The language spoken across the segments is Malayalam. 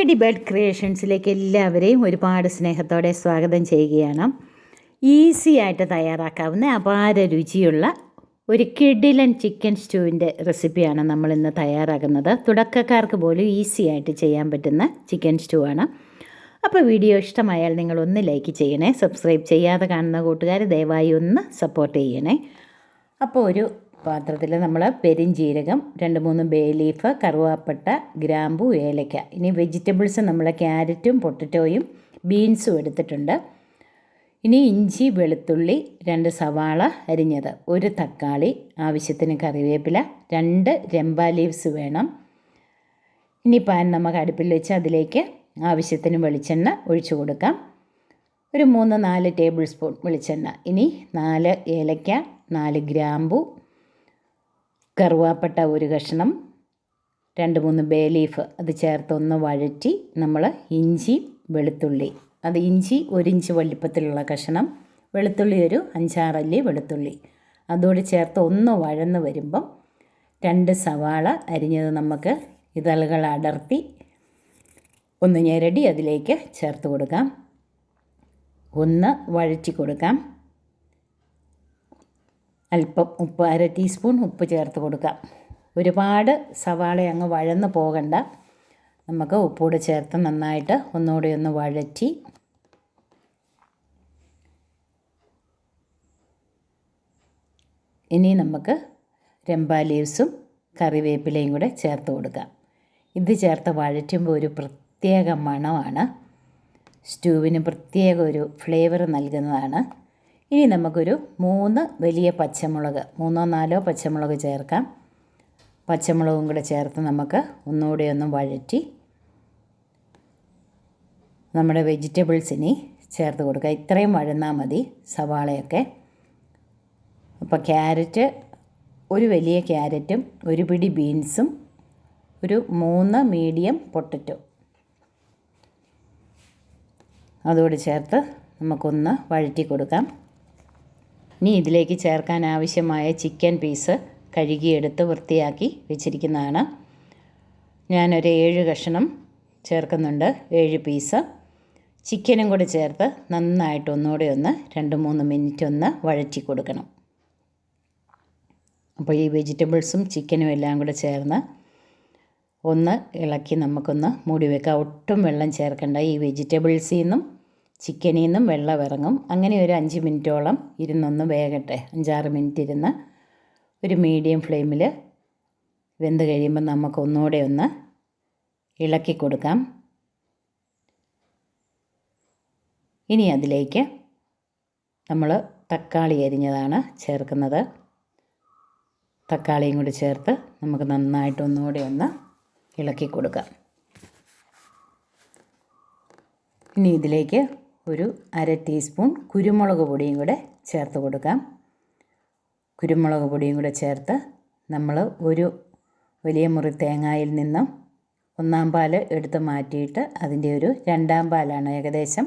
ലേഡി ബേർഡ് ക്രിയേഷൻസിലേക്ക് എല്ലാവരെയും ഒരുപാട് സ്നേഹത്തോടെ സ്വാഗതം ചെയ്യുകയാണ്. ഈസി ആയിട്ട് തയ്യാറാക്കാവുന്ന അപാര രുചിയുള്ള ഒരു കിഡിലൻ ചിക്കൻ സ്റ്റൂവിന്റെ റെസിപ്പിയാണ് നമ്മൾ ഇന്ന് തയ്യാറാക്കുന്നത്. തുടക്കക്കാർക്ക് പോലും ഈസി ആയിട്ട് ചെയ്യാൻ പറ്റുന്ന ചിക്കൻ സ്റ്റൂ ആണ് അപ്പോൾ വീഡിയോ ഇഷ്ടമായാൽ നിങ്ങൾ ഒന്ന് ലൈക്ക് ചെയ്യണേ സബ്സ്ക്രൈബ് ചെയ്യാതെ കാണുന്ന കൂട്ടുകാർ ദയവായി ഒന്ന് സപ്പോർട്ട് ചെയ്യണേ. അപ്പോൾ ഒരു പാത്രത്തിൽ നമ്മൾ പെരിഞ്ജീരകം രണ്ട് മൂന്ന് ബേ ലീഫ് കറുവാപ്പട്ട ഗ്രാമ്പു ഏലക്ക. ഇനി വെജിറ്റബിൾസ് നമ്മൾ ക്യാരറ്റും പൊട്ടറ്റോയും ബീൻസും എടുത്തിട്ടുണ്ട്. ഇനി ഇഞ്ചി വെളുത്തുള്ളി രണ്ട് സവാള അരിഞ്ഞത്. ഒരു തക്കാളി ആവശ്യത്തിന് കറിവേപ്പില രണ്ട് രമ്പ ലീവ്സ് വേണം. ഇനി പാൻ നമുക്ക് അടുപ്പിൽ വെച്ച് അതിലേക്ക് ആവശ്യത്തിന് വെളിച്ചെണ്ണ ഒഴിച്ചു കൊടുക്കാം. ഒരു മൂന്ന് നാല് ടേബിൾ സ്പൂൺ വെളിച്ചെണ്ണ. ഇനി നാല് ഏലക്ക നാല് ഗ്രാമ്പു കറുവാപ്പട്ട ഒരു കഷ്ണം രണ്ട് മൂന്ന് ബേ ലീഫ് അത് ചേർത്തൊന്ന് വഴറ്റി നമ്മൾ ഇഞ്ചി വെളുത്തുള്ളി. അത് ഇഞ്ചി ഒരിഞ്ച് വലിപ്പത്തിലുള്ള കഷ്ണം വെളുത്തുള്ളി ഒരു അഞ്ചാറല്ലി വെളുത്തുള്ളി. അതോട് ചേർത്ത് ഒന്ന് വഴന്ന് വരുമ്പം രണ്ട് സവാള അരിഞ്ഞത് നമുക്ക് ഇതളുകൾ അടർത്തി ഒന്ന് ഞെരടി അതിലേക്ക് ചേർത്ത് കൊടുക്കാം. ഒന്ന് വഴറ്റി കൊടുക്കാം. അല്പം ഉപ്പ് അര ടീസ്പൂൺ ഉപ്പ് ചേർത്ത് കൊടുക്കാം. ഒരുപാട് സവാള അങ്ങ് വഴന്ന് പോകണ്ട. നമുക്ക് ഉപ്പൂടെ ചേർത്ത് നന്നായിട്ട് ഒന്നുകൂടി ഒന്ന് വഴറ്റി. ഇനി നമുക്ക് രംബാ ലീവ്സും കറിവേപ്പിലയും കൂടെ ചേർത്ത് കൊടുക്കാം. ഇത് ചേർത്ത് വഴറ്റുമ്പോൾ ഒരു പ്രത്യേക മണമാണ്. സ്റ്റൂവിന് പ്രത്യേക ഒരു ഫ്ലേവർ നൽകുന്നതാണ്. ഇനി നമുക്കൊരു മൂന്ന് വലിയ പച്ചമുളക് മൂന്നോ നാലോ പച്ചമുളക് ചേർക്കാം. പച്ചമുളകും കൂടെ ചേർത്ത് നമുക്ക് ഒന്നുകൂടി ഒന്ന് വഴറ്റി നമ്മുടെ വെജിറ്റബിൾസ് ഇനി ചേർത്ത് കൊടുക്കുക ഇത്രയും വഴന്നാൽ മതി സവാളയൊക്കെ. അപ്പോൾ ക്യാരറ്റ് ഒരു വലിയ ക്യാരറ്റും ഒരു പിടി ബീൻസും ഒരു മൂന്ന് മീഡിയം പൊട്ടറ്റോ. അതോട് ചേർത്ത് നമുക്കൊന്ന് വഴറ്റി കൊടുക്കാം. ഇനി ഇതിലേക്ക് ചേർക്കാൻ ആവശ്യമായ ചിക്കൻ പീസ് കഴുകിയെടുത്ത് വൃത്തിയാക്കി വെച്ചിരിക്കുന്നതാണ്. ഞാനൊരു ഏഴ് കഷ്ണം ചേർക്കുന്നുണ്ട് ഏഴ് പീസ്. ചിക്കനും കൂടി ചേർത്ത് നന്നായിട്ട് ഒന്നുകൂടെ ഒന്ന് രണ്ട് മൂന്ന് മിനിറ്റ് ഒന്ന് വഴറ്റി കൊടുക്കണം. അപ്പോൾ ഈ വെജിറ്റബിൾസും ചിക്കനും എല്ലാം കൂടെ ചേർന്ന് ഒന്ന് ഇളക്കി നമുക്കൊന്ന് മൂടി വെക്കാം. ഒട്ടും വെള്ളം ചേർക്കേണ്ട ഈ വെജിറ്റബിൾസിൽ നിന്നും. ചിക്കനിൽ നിന്നും വെള്ളം ഇറങ്ങും അങ്ങനെ ഒരു അഞ്ച് മിനിറ്റോളം ഇരുന്നൊന്ന് വേകട്ടെ. അഞ്ചാറ് മിനിറ്റ് ഇരുന്ന് ഒരു മീഡിയം ഫ്ലെയിമിൽ വെന്ത് കഴിയുമ്പോൾ നമുക്ക് ഒന്നുകൂടെ ഒന്ന് ഇളക്കി കൊടുക്കാം. ഇനി അതിലേക്ക് നമ്മൾ തക്കാളി അരിഞ്ഞതാണ് ചേർക്കുന്നത്. തക്കാളിയും കൂടി ചേർത്ത് നമുക്ക് നന്നായിട്ട് ഒന്നുകൂടി ഒന്ന് ഇളക്കി കൊടുക്കാം. ഇനി ഇതിലേക്ക് ഒരു അര ടീസ്പൂൺ കുരുമുളക് പൊടിയും കൂടെ ചേർത്ത് കൊടുക്കാം. കുരുമുളക് പൊടിയും കൂടെ ചേർത്ത് നമ്മൾ ഒരു വലിയ മുറി തേങ്ങയിൽ നിന്നും ഒന്നാം പാൽ എടുത്ത് മാറ്റിയിട്ട് അതിന്റെ ഒരു രണ്ടാം പാലാണ് ഏകദേശം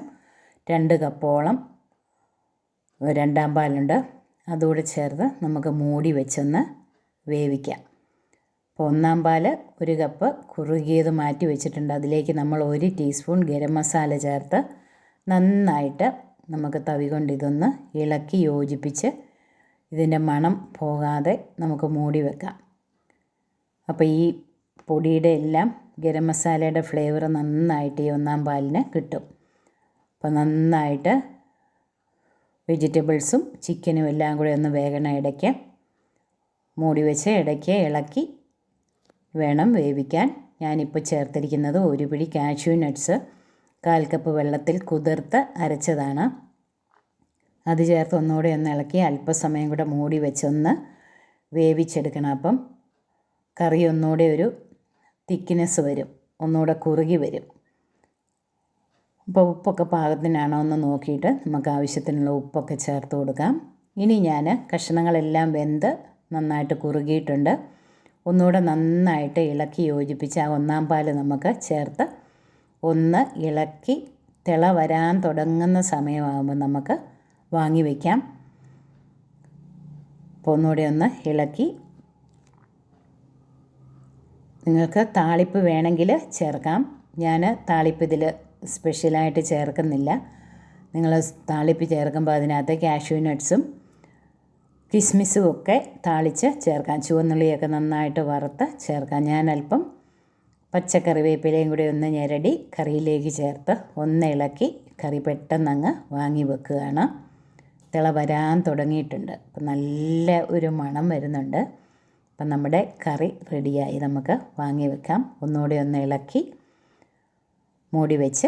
രണ്ട് കപ്പോളം രണ്ടാം പാലുണ്ട്. അതുകൂടെ ചേർത്ത് നമുക്ക് മൂടി വെച്ചൊന്ന് വേവിക്കാം. അപ്പോൾ ഒന്നാം പാൽ ഒരു കപ്പ് കുറുകിയത് മാറ്റി വെച്ചിട്ടുണ്ട്. അതിലേക്ക് നമ്മൾ ഒരു ടീസ്പൂൺ ഗരം മസാല ചേർത്ത് നന്നായിട്ട് നമുക്ക് തവി കൊണ്ട് ഇതൊന്ന് ഇളക്കി യോജിപ്പിച്ച് ഇതിന്റെ മണം പോകാതെ നമുക്ക് മൂടി വെക്കാം. അപ്പോൾ ഈ പൊടിയുടെ എല്ലാം ഗരം മസാലയുടെ ഫ്ലേവർ നന്നായിട്ട് ഈ ഒന്നാം പാലിന് കിട്ടും. അപ്പോൾ നന്നായിട്ട് വെജിറ്റബിൾസും ചിക്കനും എല്ലാം കൂടെ ഒന്ന് വേഗണ ഇടയ്ക്ക് മൂടി വെച്ച് ഇടയ്ക്ക് ഇളക്കി വേണം വേവിക്കാൻ. ഞാനിപ്പോൾ ചേർത്തിരിക്കുന്നത് ഒരു പിടി കാഷ്യൂ നട്ട്സ് കാൽ കപ്പ് വെള്ളത്തിൽ കുതിർത്ത് അരച്ചതാണ്. അത് ചേർത്ത് ഒന്നുകൂടെ ഒന്ന് ഇളക്കി അല്പസമയം കൂടെ മൂടി വെച്ചൊന്ന് വേവിച്ചെടുക്കണം. അപ്പം കറി ഒന്നുകൂടെ ഒരു തിക്നെസ് വരും. ഒന്നുകൂടെ കുറുകി വരും. അപ്പോൾ ഉപ്പൊക്കെ പാകത്തിനാണോ എന്ന് നോക്കിയിട്ട് നമുക്ക് ആവശ്യത്തിനുള്ള ഉപ്പൊക്കെ ചേർത്ത് കൊടുക്കാം. ഇനി ഞാൻ കഷ്ണങ്ങളെല്ലാം വെന്ത് നന്നായിട്ട് കുറുകിയിട്ടുണ്ട്. ഒന്നുകൂടെ നന്നായിട്ട് ഇളക്കി യോജിപ്പിച്ച് ആ ഒന്നാം പാൽ നമുക്ക് ചേർത്ത് ഒന്ന് ഇളക്കി തിള വരാൻ തുടങ്ങുന്ന സമയമാകുമ്പോൾ നമുക്ക് വാങ്ങി വയ്ക്കാം. അപ്പോൾ ഒന്നുകൂടി ഒന്ന് ഇളക്കി. നിങ്ങൾക്ക് താളിപ്പ് വേണമെങ്കിൽ ചേർക്കാം. ഞാൻ താളിപ്പ് ഇതിൽ സ്പെഷ്യലായിട്ട് ചേർക്കുന്നില്ല. നിങ്ങൾ താളിപ്പ് ചേർക്കുമ്പോൾ അതിനകത്ത് കാഷ്യൂ നട്ട്സും കിസ്മിസും ഒക്കെ താളിച്ച് ചേർക്കാം. ചുവന്നുള്ളിയൊക്കെ നന്നായിട്ട് വറുത്ത് ചേർക്കാം. ഞാൻ അല്പം പച്ചക്കറിവേപ്പിലയും കൂടി ഒന്ന് ഞെരടി കറിയിലേക്ക് ചേർത്ത് ഒന്ന് ഇളക്കി കറി പെട്ടെന്ന് അങ്ങ് വാങ്ങി വെക്കുകയാണ്. തിള വരാൻ തുടങ്ങിയിട്ടുണ്ട്. അപ്പം നല്ല ഒരു മണം വരുന്നുണ്ട്. അപ്പം നമ്മുടെ കറി റെഡിയായി. നമുക്ക് വാങ്ങി വെക്കാം. ഒന്നുകൂടി ഒന്ന് ഇളക്കി മൂടി വെച്ച്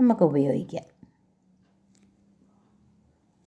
നമുക്ക് ഉപയോഗിക്കാം.